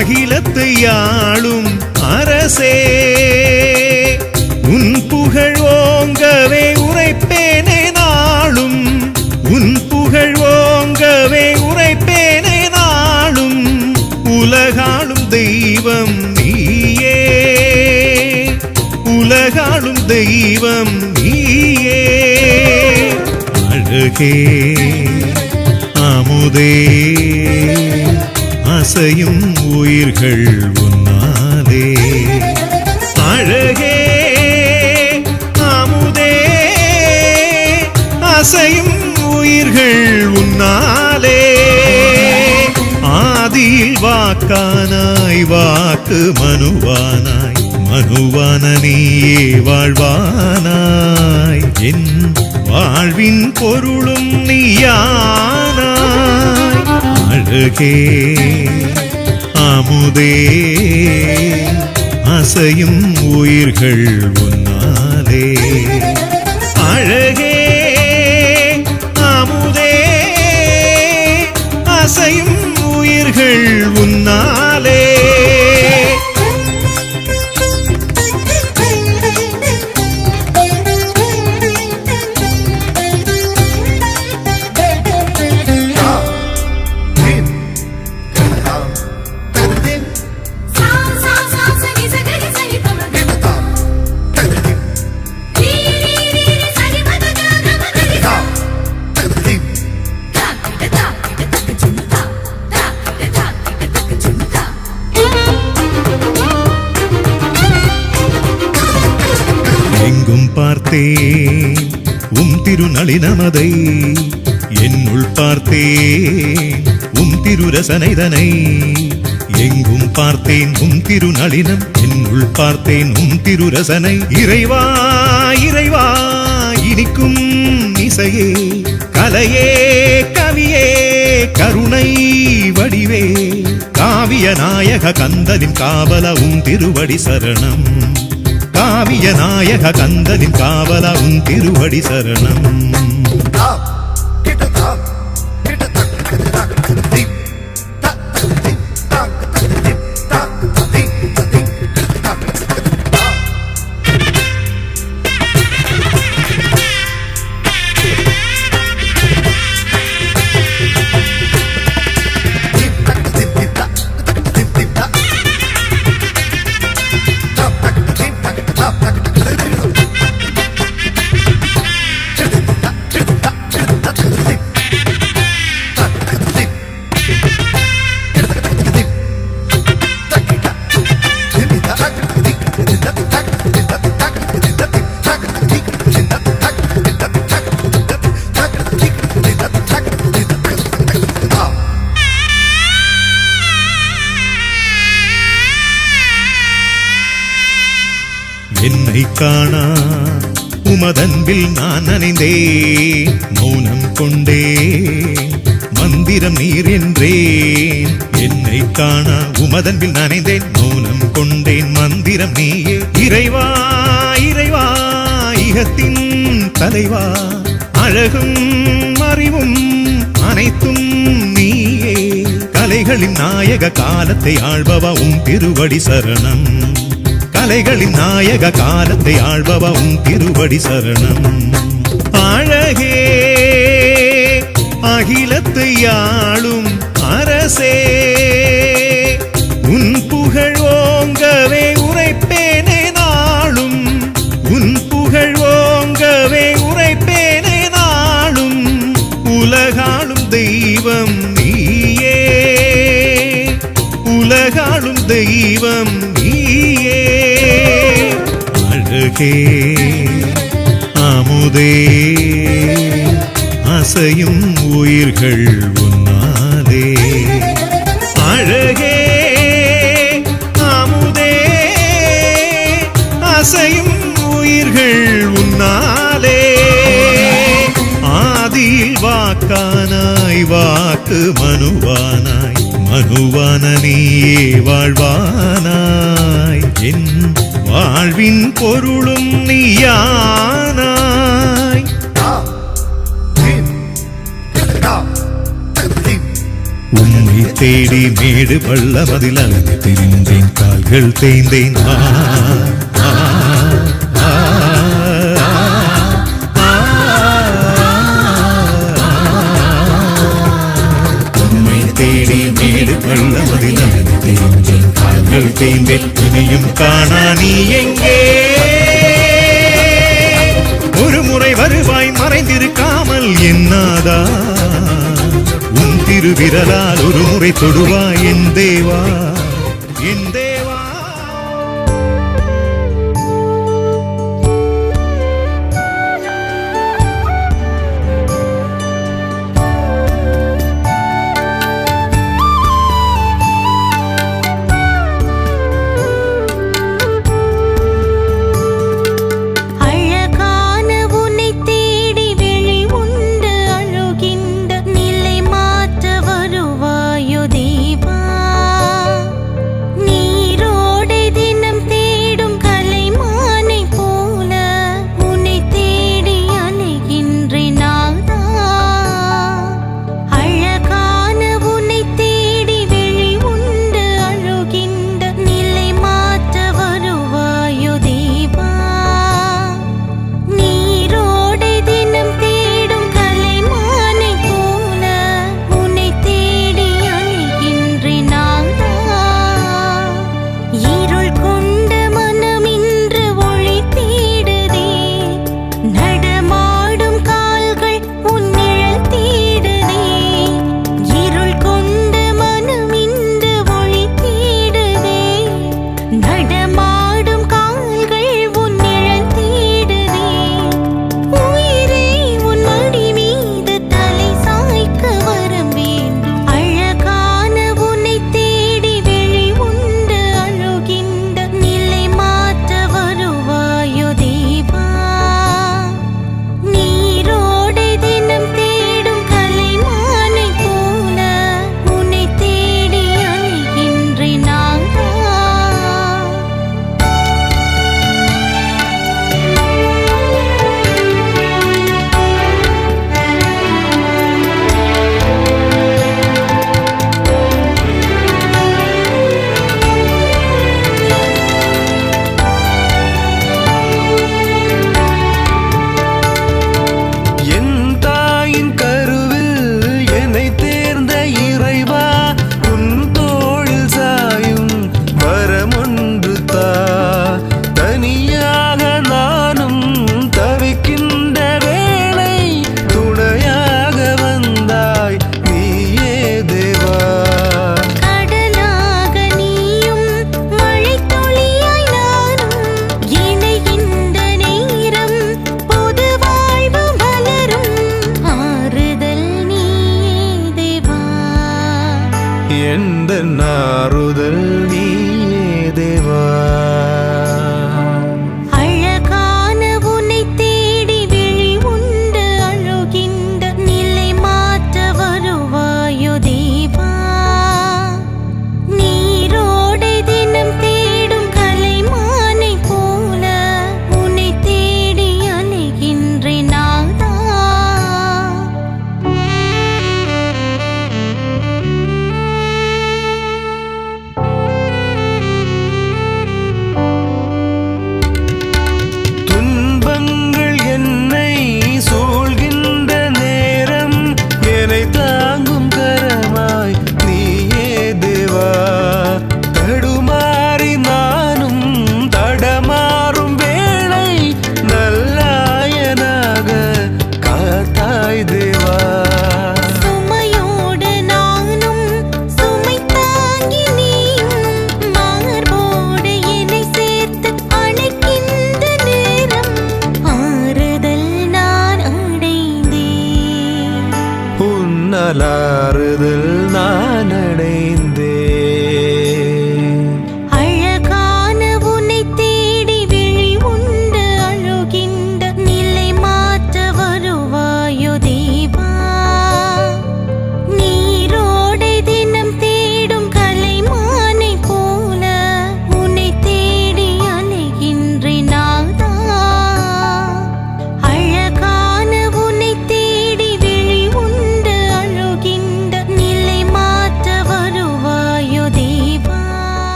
அகிலத்தை ஆளும் அரசே. உன் புகழ் ஓங்கவே உரைப்பேனே நாளும். உன் புகழ் ஓங்கவே உரைப்பேனே நாளும். உலகாளும் தெய்வம் நீயே. உலகாளும் தெய்வம் நீயே. அழகே அமுதே அசையும் உயிர்கள் உன்னாலே அழகே அமுதே அசையும் உயிர்கள் உன்னாலே ஆதியில் வாக்கானாய் வாக்கு மனுவானாய் மனுவான நீயே வாழ்வானாய். என் வாழ்வின் பொருளும் நீயா அழகே அமுதே அசையும் உயிர்கள் உன்னாலே. பார்த்தேன் உம் திருநளினமதை என்னுள் பார்த்தேன் உம் திருரசனைதனை எங்கும் பார்த்தேன். உம் திருநளினம் என்னுள் பார்த்தேன். உம் திருரசனை இறைவா இறைவா இனிக்கும் இசையே. கலையே கவியே கருணை வடிவே. காவிய நாயக கந்தனின் காவல உம் திருவடி சரணம். காவிய நாயக கந்தனின் காவல உன் திருவடி சரணம். காணா. உமதன்பில் நான் நனைந்தே மௌனம் கொண்டே. மந்திரம் நீர் என்றேன் என்னை காணா. உமதன்பில் நனைந்தேன் மௌனம் கொண்டேன். மந்திரம் நீயே. இறைவா இறைவா இகத்தின் தலைவா. அழகும் அறிவும் அனைத்தும் நீயே. கலைகளின் நாயக காலத்தை ஆள்பவா உன் திருவடி சரணம். கலைகளின் நாயக காலத்தை ஆழ்பவம் திருவடி சரணம். அழகே அகிலத்தை ஆளும் அரசே உன் புகழ் ஓங்கவே உரைப்பேனே நாளும். உன் புகழ் ஓங்கவே உரைப்பேனே நாளும். உலகாளும் தெய்வம் நீயே. உலகாளும் தெய்வம் அழகே அமுதே அசையும் உயிர்கள் உன்னாலே அழகே அமுதே அசையும் உயிர்கள் உன்னாலே ஆதியில் வாக்கானாய் வாக்கு மனுவானாய் மனுவான நீயே வாழ்வானாய். என் வாழ்வின் பொருளும் நீயானாய். உன்னை தேடி மேடு பள்ள மதில் அலைந்து தெரிந்தேன் கால்கள் தேய்ந்தேன். தேடி மேடு பள்ள வாழ்வேன் வெற்றினையும் காணா நீ எங்கே? ஒரு முறை வருவாய் மறைந்திருக்காமல் என்னாதா? உன் திருவிரலால் ஒரு முறை தொடுவாய் என் தேவா என் தேவா. எந்த நாறுதல் நீயே தேவா?